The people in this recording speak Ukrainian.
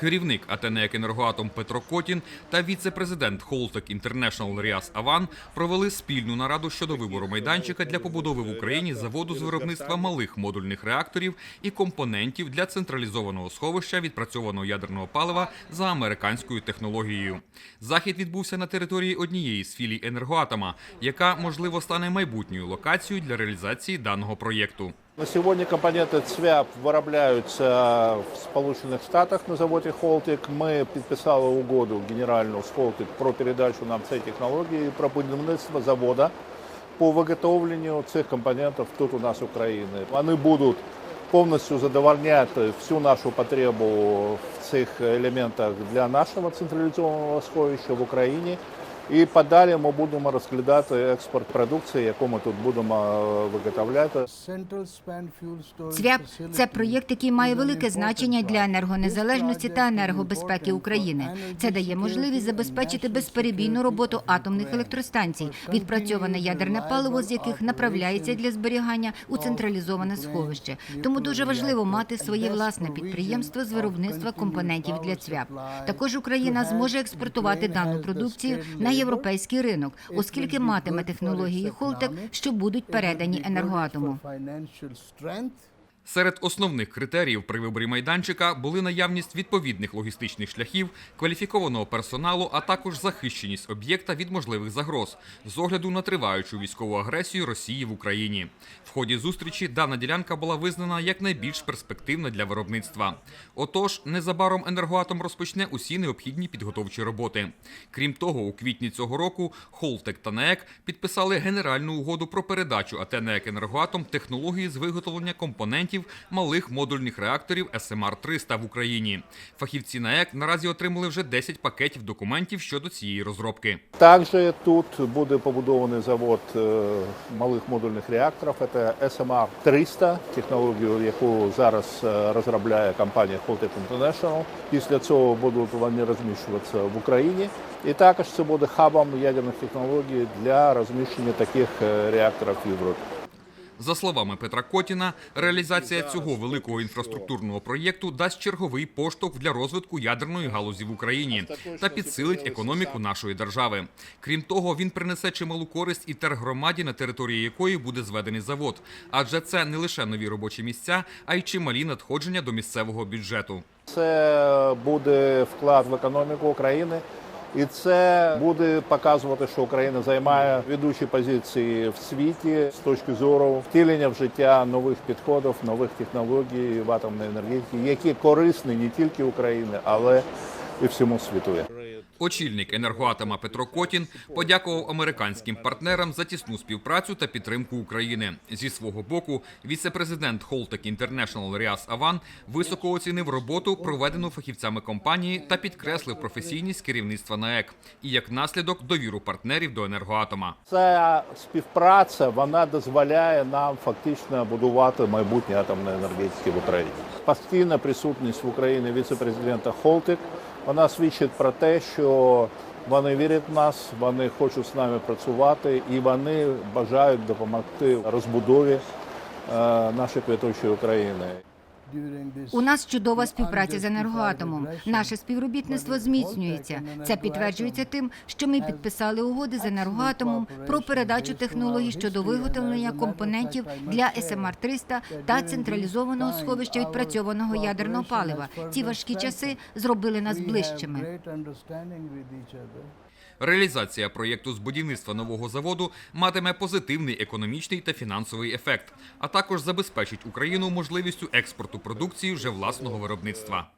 Керівник АТНЕК «Енергоатом» Петро Котін та віце-президент Холтек Інтернешнл Ріас Аван провели спільну нараду щодо вибору майданчика для побудови в Україні заводу з виробництва малих модульних реакторів і компонентів для централізованого сховища відпрацьованого ядерного палива за американською технологією. Захід відбувся на території однієї з філій енергоатома, яка можливо стане майбутньою локацією для реалізації даного проєкту. На сегодня компоненты ЦВЯП виробляються в Сполучених Штатах на заводі Холтик. Ми підписали угоду генеральну з Холтик про передачу нам цієї технології і про будівництво заводу по виготовленню цих компонентів тут у нас в Україні. Вони будуть повністю задовольняти всю нашу потребу в цих елементах для нашого централізованого сховища в Україні. І подалі ми будемо розглядати експорт продукції, яку ми тут будемо е, виготовляти. ЦВЯП – це проєкт, який має велике значення для енергонезалежності та енергобезпеки України. Це дає можливість забезпечити безперебійну роботу атомних електростанцій, відпрацьоване ядерне паливо, з яких направляється для зберігання у централізоване сховище. Тому дуже важливо мати своє власне підприємство з виробництва компонентів для ЦВЯП. Також Україна зможе експортувати дану продукцію на європейський ринок, оскільки матиме технології Холтек, що будуть передані енергоатому. Серед основних критеріїв при виборі майданчика були наявність відповідних логістичних шляхів, кваліфікованого персоналу, а також захищеність об'єкта від можливих загроз з огляду на триваючу військову агресію Росії в Україні. В ході зустрічі дана ділянка була визнана як найбільш перспективна для виробництва. Отож, незабаром енергоатом розпочне усі необхідні підготовчі роботи. Крім того, у квітні цього року Холтек та НЕК підписали генеральну угоду про передачу АТ НЕК енергоатом технології з виготовлення компонентів малих модульних реакторів СМР 300 в Україні. Фахівці НАЕК наразі отримали вже 10 пакетів документів щодо цієї розробки. Також тут буде побудований завод е, малих модульних реакторів. Це SMR 300, технологію, яку зараз е, розробляє компанія Holtec International. Після цього будуть вони розміщуватися в Україні. І також це буде хабом ядерних технологій для розміщення таких е, реакторів в Європі. За словами Петра Котіна, реалізація цього великого інфраструктурного проєкту дасть черговий поштовх для розвитку ядерної галузі в Україні та підсилить економіку нашої держави. Крім того, він принесе чималу користь і тергромаді, на території якої буде зведений завод, адже це не лише нові робочі місця, а й чималі надходження до місцевого бюджету. Це буде вклад в економіку України. І це буде показувати, що Україна займає ведучі позиції в світі з точки зору втілення в життя нових підходів, нових технологій в атомній енергетиці, які корисні не тільки Україні, але і всьому світу. Очільник енергоатома Петро Котін подякував американським партнерам за тісну співпрацю та підтримку України. Зі свого боку, віце-президент Холтек Інтернешнл Ріас Аван високо оцінив роботу, проведену фахівцями компанії, та підкреслив професійність керівництва НАЕК і як наслідок довіру партнерів до енергоатома. Ця співпраця вона дозволяє нам фактично будувати майбутнє атомної енергетики в Україні. Постійна присутність в Україні віце-президента Холтик вона свідчить про те, що вони вірять в нас, вони хочуть з нами працювати і вони бажають допомогти розбудові е, нашої квітучої України. У нас чудова співпраця з енергоатомом. Наше співробітництво зміцнюється. Це підтверджується тим, що ми підписали угоди з енергоатомом про передачу технологій щодо виготовлення компонентів для СМР 300 та централізованого сховища відпрацьованого ядерного палива. Ці важкі часи зробили нас ближчими. Реалізація проєкту з будівництва нового заводу матиме позитивний економічний та фінансовий ефект, а також забезпечить Україну можливістю експорту продукції вже власного виробництва.